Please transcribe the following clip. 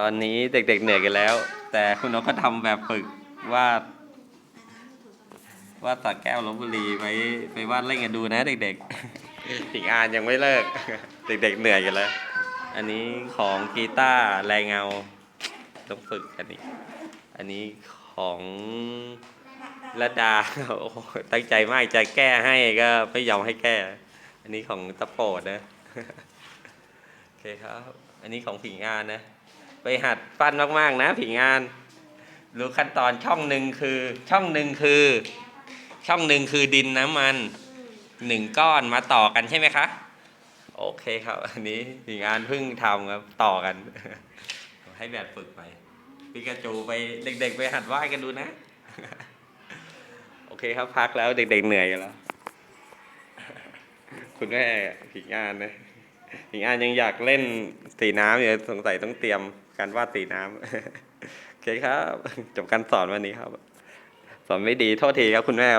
ตอนนี้เด็กๆเหนื่อยกันแล้ว แต่คุณนกก็ทำแบบฝึกวาดวาดสักแก้วลบบุรีไว้ไปวาดเล่นกันดูนะเด็กๆ อีกอ่านยังไม่เลิก เด็กๆเหนื่อยกันแล้ว อันนี้ของกีตาร์แรงเงาต้องฝึกอันนี้อันนี้ของระดาโอ้โหตั้งใจมากจะแก้ให้ก็ไม่ยอมให้แก้ อันนี้ของตะโปดนะ โอเคครับ อันนี้ของผิงงานนะ ไปหัดปั้นมากๆนะผิงานรู้ขั้นตอนช่องหนึ่งคือ ช่องหนึ่งคือ ช่องหนึ่งคือดินน้ำมันหนึ่งก้อนมาต่อกันใช่ไหมคะ โอเคครับ อันนี้ผิงานเพิ่งทำครับต่อกัน ให้แบบฝึกไปปิกาจูไปเด็ก ๆ ไปหัดว่ายกันดูนะ โอเคครับพักแล้วเด็ก ๆ เหนื่อยกันแล้ว คุณแม่ผิงานนะผิงงานยังอยากเล่นสีน้ำอยู่สงสัยต้องเตรียม การวาดสีน้ำโอเคครับ จบการสอนวันนี้ครับ สอนไม่ดีโทษทีครับคุณแม่